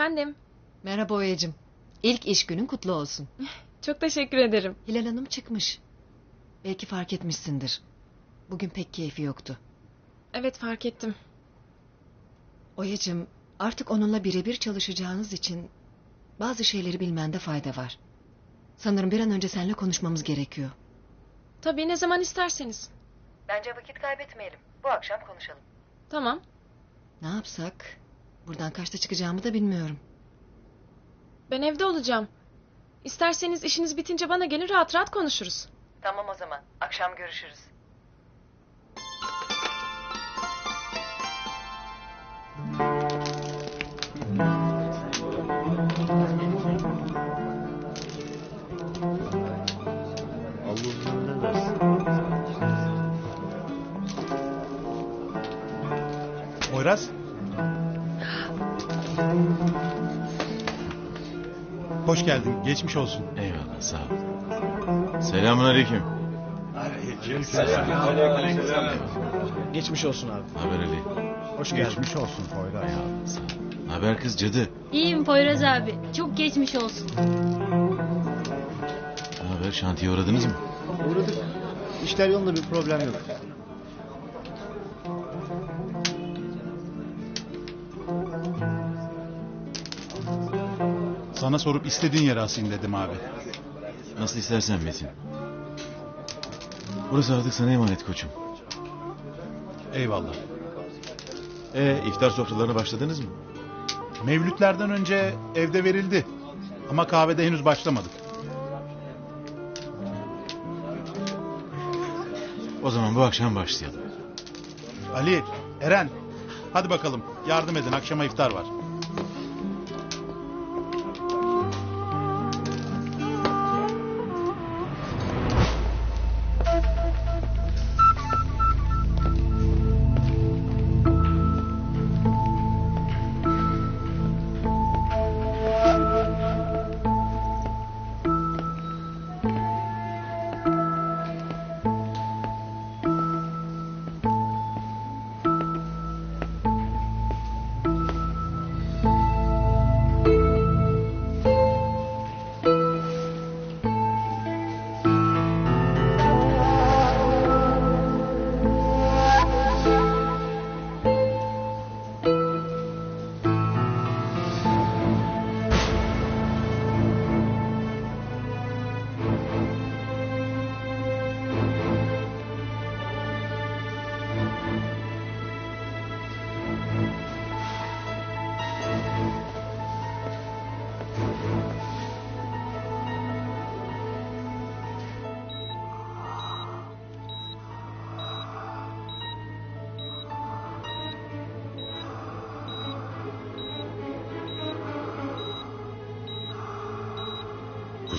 Efendim. Merhaba Oya'cığım. İlk iş günün kutlu olsun. Çok teşekkür ederim. Hilal Hanım çıkmış. Belki fark etmişsindir. Bugün pek keyfi yoktu. Evet fark ettim. Oya'cığım artık onunla birebir çalışacağınız için bazı şeyleri bilmende fayda var. Sanırım bir an önce seninle konuşmamız gerekiyor. Tabii ne zaman isterseniz. Bence vakit kaybetmeyelim. Bu akşam konuşalım. Tamam. Ne yapsak? Buradan kaçta çıkacağımı da bilmiyorum. Ben evde olacağım. İsterseniz işiniz bitince bana gelin rahat rahat konuşuruz. Tamam o zaman. Akşam görüşürüz. Poyraz. Hoş geldin. Geçmiş olsun. Eyvallah sağ ol. Selamun aleyküm. Geçmiş olsun abi. Haber Ali. Hoş geldin. Geçmiş olsun Poyraz. Sağ ol. Haber kız cadı. İyiyim Poyraz abi. Çok geçmiş olsun. Haber şantiye uğradınız mı? Uğradık. İşler yolunda bir problem yok. Sana sorup istediğin yere asayım dedim abi. Nasıl istersen Metin. Burası artık sana emanet koçum. Eyvallah. Ee, iftar sofralarına başladınız mı? Mevlütlerden önce evde verildi. Ama kahvede henüz başlamadık. O zaman bu akşam başlayalım. Ali, Eren. Hadi bakalım. Yardım edin. Akşama iftar var.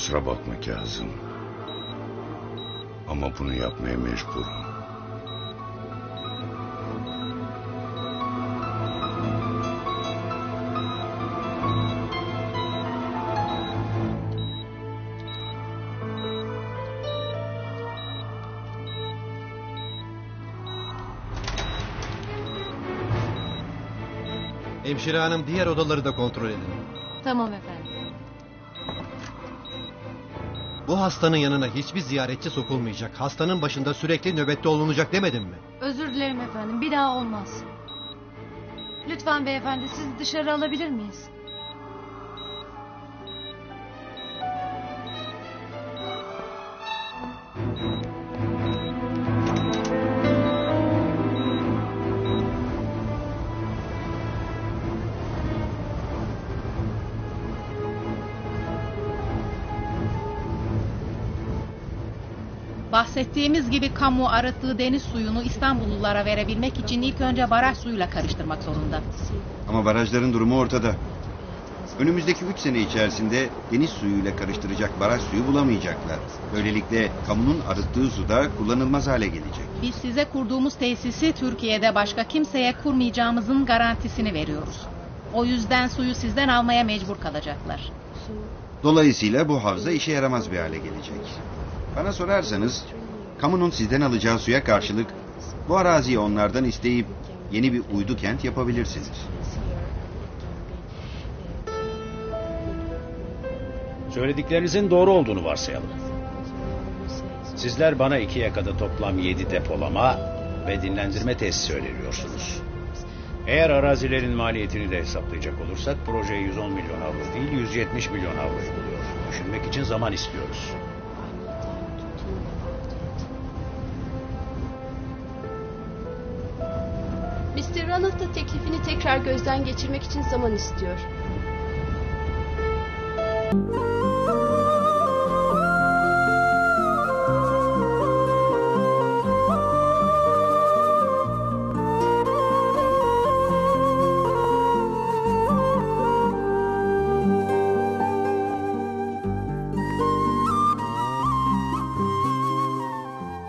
Kusura bakma Kazım. Ama bunu yapmaya mecburum. Hemşire hanım diğer odaları da kontrol edin. Tamam efendim. Bu hastanın yanına hiçbir ziyaretçi sokulmayacak. Hastanın başında sürekli nöbette olunacak demedim mi? Özür dilerim efendim. Bir daha olmaz. Lütfen beyefendi sizi dışarı alabilir miyiz? Bahsettiğimiz gibi kamu arıttığı deniz suyunu İstanbullulara verebilmek için ilk önce baraj suyuyla karıştırmak zorunda. Ama barajların durumu ortada. Önümüzdeki 3 sene içerisinde deniz suyuyla karıştıracak baraj suyu bulamayacaklar. Böylelikle kamunun arıttığı su da kullanılmaz hale gelecek. Biz size kurduğumuz tesisi Türkiye'de başka kimseye kurmayacağımızın garantisini veriyoruz. O yüzden suyu sizden almaya mecbur kalacaklar. Dolayısıyla bu havza işe yaramaz bir hale gelecek. Bana sorarsanız kamunun sizden alacağı suya karşılık bu araziyi onlardan isteyip yeni bir uydu kent yapabilirsiniz. Söylediklerinizin doğru olduğunu varsayalım. Sizler bana iki yakada toplam yedi depolama ve dinlendirme tesisi öneriyorsunuz. Eğer arazilerin maliyetini de hesaplayacak olursak projeye 110 milyon avro değil 170 milyon avro buluyor. Düşünmek için zaman istiyoruz. Mr. Ronald da teklifini tekrar gözden geçirmek için zaman istiyor.